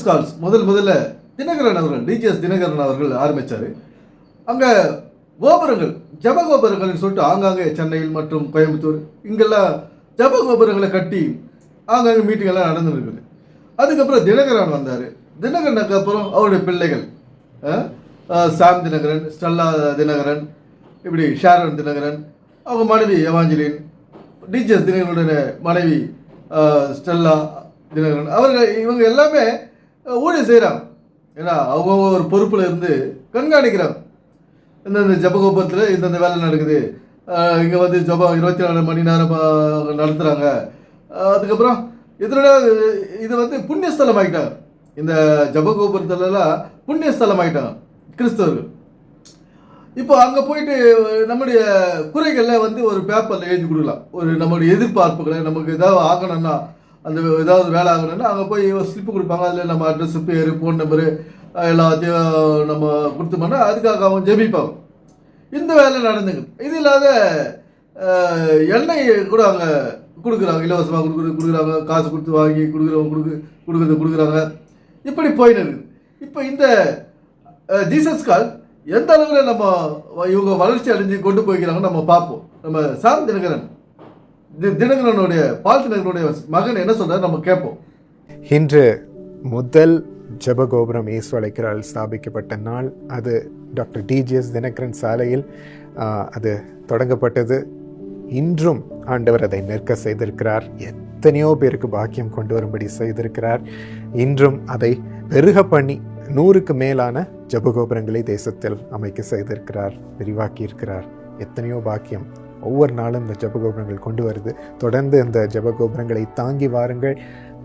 Jesus calls முதல் முதல்ல தினகரன் அவர்கள் டிஜிஎஸ் தினகரன் அவர்கள் ஆரம்பித்தார் அங்கே கோபுரங்கள் ஜப கோபுரங்கள்னு சொல்லிட்டு ஆங்காங்கே சென்னையில் மற்றும் கோயம்புத்தூர் இங்கெல்லாம் ஜப கோபுரங்களை கட்டி ஆங்காங்கே மீட்டிங் எல்லாம் நடந்துருக்குது. அதுக்கப்புறம் தினகரன் வந்தார். தினகரனுக்கு அப்புறம் அவருடைய பிள்ளைகள் சாம் தினகரன் ஸ்டெல்லா தினகரன் இப்படி ஷாரன் தினகரன் அவங்க மனைவி எவாஞ்சலின் டிஜிஎஸ் தினகரனுடைய மனைவி ஸ்டெல்லா தினகரன் அவர்கள் இவங்க எல்லாமே ஊழியம் செய்கிறாங்க ஏன்னா அவங்க ஒரு பொறுப்பில் இருந்து கண்காணிக்கிறாங்க இந்தந்த ஜபகோபுரத்தில் இந்தந்த வேலை நடக்குது. இங்கே வந்து ஜபம் இருபத்தி நாலு மணி நேரம் நடத்துகிறாங்க அதுக்கப்புறம் இதனோட இது வந்து புண்ணியஸ்தலம் ஆகிட்டாங்க இந்த ஜபகோபுரத்துலலாம் புண்ணியஸ்தலம் ஆகிட்டாங்க கிறிஸ்தவர்கள். இப்போ அங்கே போயிட்டு நம்முடைய குறைகளில் வந்து ஒரு பேப்பரில் எழுதி கொடுக்கலாம். ஒரு நம்முடைய எதிர்பார்ப்புகளை நமக்கு ஏதாவது ஆகணும்னா அந்த ஏதாவது வேலை ஆகணும்னா அங்கே போய் ஸ்லிப்பு கொடுப்பாங்க. அதில் நம்ம அட்ரஸ் பேர் ஃபோன் நம்பரு எல்லாத்தையும் நம்ம கொடுத்தோம்னா அதுக்காக அவங்க ஜெபிப்பாங்க. இந்த வேலை நடந்துங்க. இது இல்லாத எண்ணெய் கூட அங்கே கொடுக்குறாங்க. இலவசமாக கொடுக்குறது கொடுக்குறாங்க. காசு கொடுத்து வாங்கி கொடுக்குறவங்க கொடுக்கு கொடுக்குறது கொடுக்குறாங்க. இப்படி போயின்னு இருக்குது. இப்போ இந்த ஜீசஸ் கால் எந்த அளவில் நம்ம இவங்க வளர்ச்சி அடைஞ்சு கொண்டு போய்க்கிறாங்கன்னு நம்ம பார்ப்போம். நம்ம சாம் தினகரன் தினகரனுடைய பால்தினகரனுடைய மகன் என்ன சொல்றாரு நம்ம கேட்போம். இன்று முதல் ஜபகோபுரம் இயேசு அழைக்கிறால் ஸ்தாபிக்கப்பட்ட நாள். அது டாக்டர் டிஜிஎஸ் தினகரன் சாலையில் அது தொடங்கப்பட்டது. இன்றும் ஆண்டவர் அதை நிற்க செய்திருக்கிறார். எத்தனையோ பேருக்கு பாக்கியம் கொண்டு வரும்படி செய்திருக்கிறார். இன்றும் அதை பெருக பண்ணி நூறுக்கு மேலான ஜபகோபுரங்களை தேசத்தில் அமைக்க செய்திருக்கிறார் விரிவாக்கியிருக்கிறார். எத்தனையோ பாக்கியம் ஒவ்வொரு நாளும் இந்த ஜபகோபுரங்கள் கொண்டு வருது. தொடர்ந்து இந்த ஜபகோபுரங்களை தாங்கி வாருங்கள்.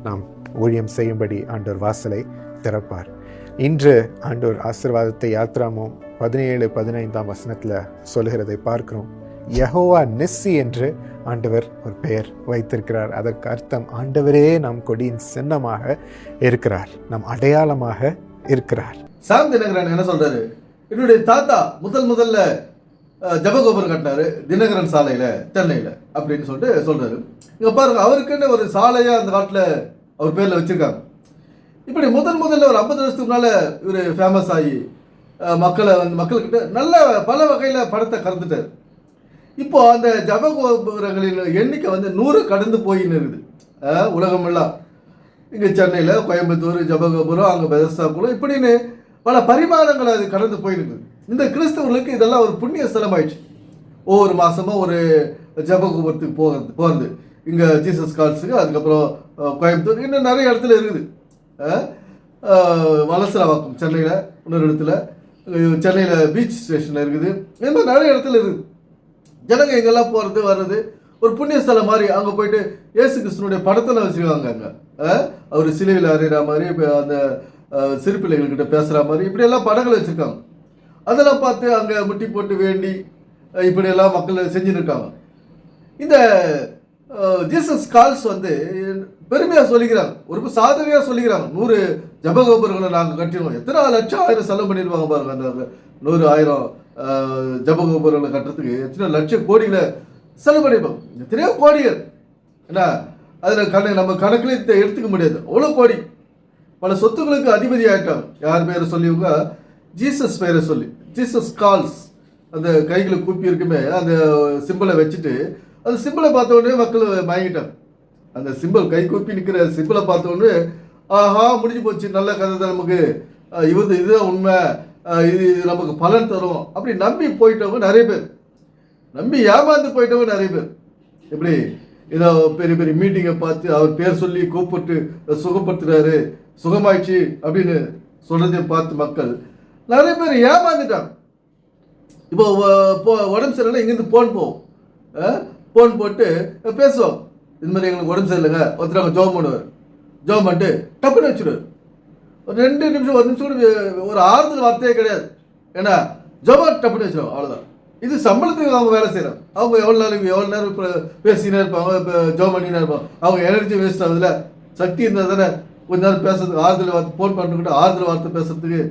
நாம் ஊழியம் செய்யும்படி ஆண்டோர் வாசலை திறப்பார். இன்று ஆண்டோர் ஆசீர்வாதத்தை யாத்ராமும் பதினேழு பதினைந்தாம் வசனத்தில் சொல்லுகிறதை பார்க்கிறோம். யஹோவா நெஸ்ஸி என்று ஆண்டவர் ஒரு பெயர் வைத்திருக்கிறார். அதற்கு அர்த்தம் ஆண்டவரே நம் கொடியின் சின்னமாக இருக்கிறார். நம் அடையாளமாக இருக்கிறார். சாம் நகரன் என்ன சொல்றாரு? என்னுடைய தாத்தா முதல் முதல்ல ஜபகோபுரம் கட்டினாரு தினகரன் சாலையில் சென்னையில் அப்படின்னு சொல்லிட்டு சொல்கிறாரு இங்கே பாருங்க அவருக்குன்னு ஒரு சாலையாக அந்த காட்டில் அவர் பேரில் வச்சுருக்காங்க. இப்படி முதல் முதல்ல ஒரு ஐம்பது வருஷத்துக்கு முன்னால் இவர் ஃபேமஸ் ஆகி மக்களை வந்து மக்கள்கிட்ட நல்ல பல வகையில் படத்தை கறந்துட்டார். இப்போ அந்த ஜபகோபுரங்களின் எண்ணிக்கை வந்து நூறு கடந்து போயின்னு இருக்குது. உலகமெல்லாம். இங்கே சென்னையில் கோயம்புத்தூர் ஜபகோபுரம் அங்கே பெதஸ்தாக்குளம் இப்படின்னு பல பரிமாணங்கள் அது கடந்து போயிருக்குது இந்த கிறிஸ்தவர்களுக்கு இதெல்லாம் ஒரு புண்ணிய ஸ்தலம் ஆயிடுச்சு ஒவ்வொரு மாதமும் ஒரு ஜபகோபுரத்துக்கு போகிறது போகிறது இங்கே ஜீசஸ் கால்ஸுக்கு அதுக்கப்புறம் கோயம்புத்தூர் இன்னும் நிறைய இடத்துல இருக்குது. அஹ், அஹ், சென்னையில் இன்னொரு இடத்துல சென்னையில் பீச் ஸ்டேஷனில் இருக்குது. இந்த மாதிரி நிறைய இடத்துல இருக்குது. ஜனங்க எங்கெல்லாம் போகிறது வர்றது ஒரு புண்ணிய ஸ்தலம் மாதிரி அங்கே போயிட்டு இயேசு கிருஷ்ணனுடைய படத்தில் வச்சுருக்காங்க அங்கே. அவர் சிலையில் அறிகிற மாதிரி இப்போ அந்த அஹ், சிறு பிள்ளைகள்கிட்ட பேசுகிற மாதிரி இப்படியெல்லாம் படங்கள் வச்சுருக்காங்க. அதெல்லாம் பார்த்து அங்கே முட்டி போட்டு வேண்டி இப்படியெல்லாம் மக்கள் செஞ்சுன்னு இருக்காங்க இந்த ஜீசஸ் கால்ஸ் வந்து பெருமையாக சொல்லிக்கிறாங்க. ஒரு சாதனையாக சொல்லிக்கிறாங்க. நூறு ஜபகோபுரங்களை நாங்கள் கட்டிடுவோம் எத்தனை லட்சம் ஆயிரம் செலவு பண்ணிடுவாங்க பாருங்க அந்த நூறு ஆயிரம் ஜபகோபுரங்களை கட்டுறதுக்கு எத்தனை லட்சம் கோடிகளை செலவு பண்ணிடுவோம் எத்தனையோ கோடிகள். என்ன? அதில் கண நம்ம கணக்கில் எடுத்துக்க முடியாது. அவ்வளோ கோடி. பல சொத்துக்களுக்கு அதிபதி ஆகிட்டாங்க யார் பேர் சொல்லிவங்க ஜீசஸ் பேரை சொல்லி ஜீசஸ் கால்ஸ் அந்த கைகளை கூப்பி இருக்குமே அந்த சிம்பிளை வச்சுட்டு அந்த சிம்பிளை பார்த்த உடனே மக்கள் மயங்கிட்டாங்க. அந்த சிம்பிள் கை கூப்பி நிற்கிற சிம்பிளை பார்த்த உடனே ஆஹா முடிஞ்சு போச்சு நல்ல கதை தான் நமக்கு. அஹ் இதுதான் உண்மை. இது இது நமக்கு பலன் தரும். அப்படி நம்பி போயிட்டவங்க நிறைய பேர். நம்பி ஏமாந்து போயிட்டவங்க நிறைய பேர். எப்படி? ஏதோ பெரிய பெரிய மீட்டிங்கை பார்த்து அவர் பேர் சொல்லி கூப்பிட்டு சுகப்படுத்துறாரு. சுகமாயிடுச்சு அப்படின்னு சொல்கிறதையும் பார்த்து மக்கள் நிறைய பேர் ஏமாந்துட்டாங்க. இப்போ போ உடம்பு சரியில்லை இங்கேருந்து ஃபோன் போவோம் ஃபோன் போட்டு பேசுவோம். இது மாதிரி எங்களுக்கு உடம்பு சரியில்லைங்க. ஒருத்தர் அவங்க ஜோம் பண்ணுவார் ஜோம் பண்ணிட்டு டப்புன்னு வச்சுருவார். ஒரு ரெண்டு நிமிஷம் ஒரு நிமிஷம் கூட ஒரு ஆறுதல் வார்த்தையே கிடையாது. ஏன்னா ஜோமா டப்புன்னு வச்சிருவாங்க அவ்வளோதான் இது சம்பளத்துக்கு அவங்க வேலை செய்கிறாங்க அவங்க எவ்வளோ நாளைக்கு எவ்வளோ நேரம் இப்போ பேசினே இருப்பாங்க இப்போ ஜோ பண்ணினே இருப்பாங்க. அவங்க எனர்ஜி வேஸ்ட் ஆகுதுல சக்தி இருந்தால் தானே கொஞ்ச நேரம் பேசுறதுக்கு ஆறுதல் வார்த்தை ஃபோன் பண்ணிட்டு ஆறுதல் வார்த்தை பேசுறதுக்கு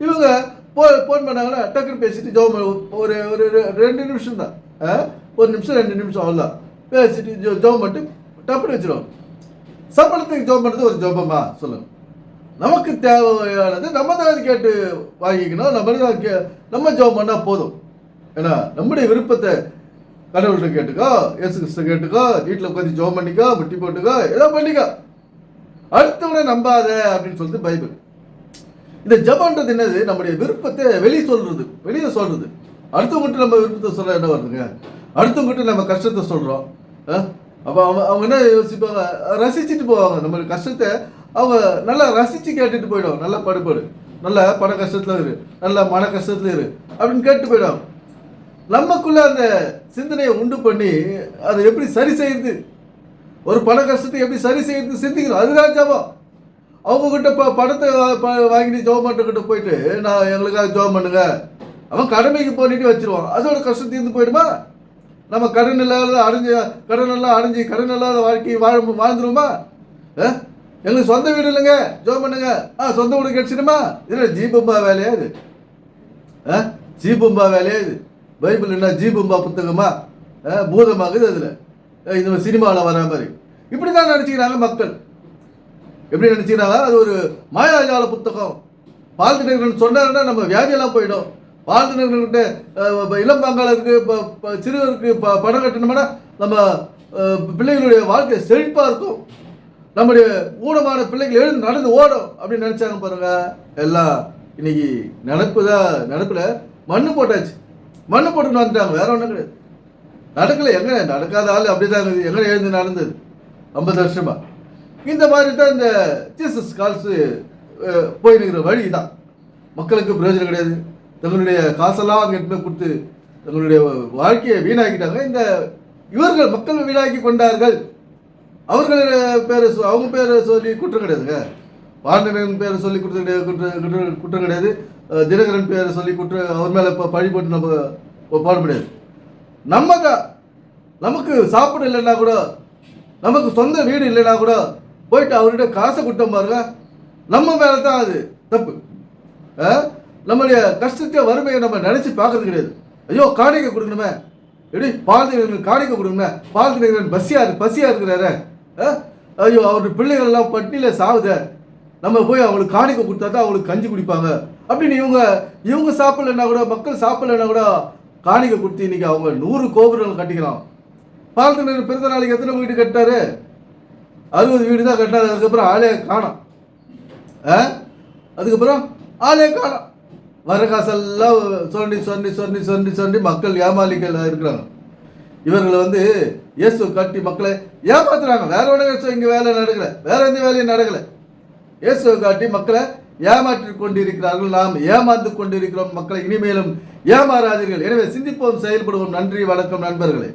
இவங்க போ ஃபோன் பண்ணாங்கன்னா டக்குன்னு பேசிட்டு ஜோம் ஒரு ஒரு ரெ- ரெண்டு நிமிஷம் தான். ஒரு நிமிஷம் ரெண்டு நிமிஷம் அவ்வளோதான் பேசிட்டு ஜோ ஜோம் பண்ணிட்டு டப்புன்னு வச்சிருவோம். சம்பளத்துக்கு ஜோம் பண்ணுறது ஒரு ஜோபமா சொல்லுங்கள் நமக்கு தேவையானது நம்ம தான் அது கேட்டு வாங்கிக்கணும். நம்ம தான் கே நம்ம ஜெபம் பண்ணால் போதும். ஏன்னா நம்முடைய விருப்பத்தை கடவுள்கிட்ட கேட்டுக்கோ இயேசு கிறிஸ்து கேட்டுக்கோ வீட்டில் உட்காந்து ஜெபம் பண்ணிக்கோ முட்டி போட்டுக்கோ ஏதோ பண்ணிக்கோ. அடுத்தவனை நம்பாத அப்படின்னு சொல்லிட்டு பைபிள். இந்த ஜபன்றது என்னது? நம்முடைய விருப்பத்தை வெளியே சொல்றது. வெளியே சொல்றது. அடுத்தவங்ககிட்ட நம்ம விருப்பத்தை சொல்ல என்ன வருதுங்க? அடுத்தவங்ககிட்ட நம்ம கஷ்டத்தை சொல்றோம். அப்போ அவங்க அவங்க என்ன யோசிப்பாங்க? ரசிச்சுட்டு போவாங்க. நம்மளுடைய கஷ்டத்தை அவங்க நல்லா ரசிச்சு கேட்டுட்டு போயிடும். நல்லா படுபாடு. நல்ல பண கஷ்டத்தில் இரு. நல்ல மன கஷ்டத்துல இரு. அப்படின்னு கேட்டு போயிடும். நமக்குள்ள அந்த சிந்தனையை உண்டு பண்ணி அதை எப்படி சரி செய்யுது? ஒரு பண கஷ்டத்தை எப்படி சரி செய்யுது சிந்திக்கணும். அதுதான் ஜபம். அவங்கக்கிட்ட இப்போ படத்தை ப- வாங்கிட்டு ஜோம் போயிட்டு நான் எங்களுக்காக ஜோம் பண்ணுங்க. அவன் கடமைக்கு போனிட்டு வச்சிருவான். அதோட கஷ்டம் தீர்ந்து போயிடுமா? நம்ம கடன் இல்லாத அடைஞ்சு கடன் எல்லாம் அடைஞ்சு கடன் இல்லாத வாழ்க்கை வாழ வாழ்ந்துருவோமா? எங்களுக்கு சொந்த வீடு இல்லைங்க. ஜோம் பண்ணுங்க. ஆ சொந்த வீடு கிடைச்சிடுமா? இல்லை ஜீபம்பா வேலையா இது? ஆ? ஜீபம்பா வேலையா இது? பைபிள் என்ன ஜீபம்பா புத்தகமா? பூதமாகுது அதில். இந்த சினிமாவில் வர மாதிரி இப்படி தான் நினச்சிக்கிறாங்க மக்கள். எப்படி நினச்சிக்கிறாங்க அது ஒரு மாயாஜால புத்தகம். பால்தினர்கள் சொன்னாருன்னா நம்ம வியாதியெல்லாம் போயிடும். பால்தினர்கள்கிட்ட இளம் பங்காளருக்கு இப்போ சிறுவருக்கு ப பணம் கட்டணும்னா நம்ம பிள்ளைகளுடைய வாழ்க்கை செழிப்பாக இருக்கும். நம்முடைய ஊனமான பிள்ளைகள் எழுந்து நடந்து ஓடும் அப்படின்னு நினச்சாங்க பாருங்க. எல்லாம் இன்னைக்கு நினப்பு தான் நினப்பில் மண்ணு போட்டாச்சு. மண்ணு போட்டுன்னு வந்துட்டாங்க. வேற ஒன்றும் கிடையாது. நடக்கலை. எங்கே நடக்காத ஆள் அப்படிதான் இருக்குது. எங்கே எழுந்து நடந்தது? ஐம்பது வருஷமா. இந்த மாதிரி தான் இந்த ஜீசஸ் கால்ஸ் போயிருக்கிற வழி தான் மக்களுக்கு பிரயோஜனம் கிடையாது. தங்களுடைய காசெல்லாம் அங்கே எடுத்து போய் கொடுத்து தங்களுடைய வாழ்க்கையை வீணாக்கிட்டாங்க. இந்த இவர்கள் மக்கள் வீணாக்கி கொண்டார்கள். அவர்கள் பேர் அவங்க பேரை சொல்லி குற்றம் கிடையாதுங்க. பாண்டியன் பேரை சொல்லி குற்றம் கிடையாது குற்றம் குற்றம் கிடையாது. தினகரன் பேரை சொல்லி குற்றம் அவர் மேலே இப்போ பழி போட்டு நம்ம போட முடியாது. நம்ம தான். நமக்கு சாப்பிட இல்லைன்னா கூட நமக்கு சொந்த வீடு இல்லைன்னா கூட போயிட்டு அவர்கிட்ட காசை கொடுத்தோம் பாருங்க. நம்ம மேலே தான் அது. தப்பு. ஆ? நம்மளுடைய கஷ்டத்தை வறுமையை நம்ம நினைச்சு பார்க்கறது கிடையாது. ஐயோ காணிக்கை கொடுக்கணுமே. எப்படி பாலத்தினர்கள் காணிக்கை கொடுக்கணுமே. பாலத்தினர்கள் பசியா இருக்கு பசியா இருக்கிறாரு. ஆ? ஐயோ அவருடைய பிள்ளைகள்லாம் எல்லாம் சாவுத. நம்ம போய் அவங்களுக்கு காணிக்கை கொடுத்தா தான் அவங்களுக்கு கஞ்சி குடிப்பாங்க. அப்படின்னு இவங்க இவங்க சாப்பிடலைன்னா கூட மக்கள் சாப்பிடலைன்னா கூட காணிக்கை கொடுத்து இன்னைக்கு அவங்க நூறு கோபுரங்கள் கட்டிக்கலாம் பாலத்தினர் பிறந்த நாளைக்கு எத்தனை வீடு கட்டாரு அறுபது வீடு தான் கட்டினார். அதுக்கப்புறம் ஆளே காணும். ஆ? அதுக்கப்புறம் ஆளே காணும். வர காசெல்லாம் சொல்லி சொல்லி சொல்லி சொல்லி சொல்லி மக்கள் ஏமாளிகள் இருக்கிறாங்க. இவர்களை வந்து இயேசு கட்டி மக்களை ஏமாத்துறாங்க. வேற ஒன்றும் இங்கே வேலை நடக்கல. வேற எந்த வேலையும் நடக்கலை. இயேசுவை காட்டி மக்களை ஏமாற்றி கொண்டிருக்கிறார்கள். நாம் ஏமாந்து கொண்டிருக்கிறோம். மக்களை இனிமேலும் ஏமாறாதீர்கள். எனவே சிந்திப்போம் செயல்படுவோம். நன்றி வணக்கம் நண்பர்களே.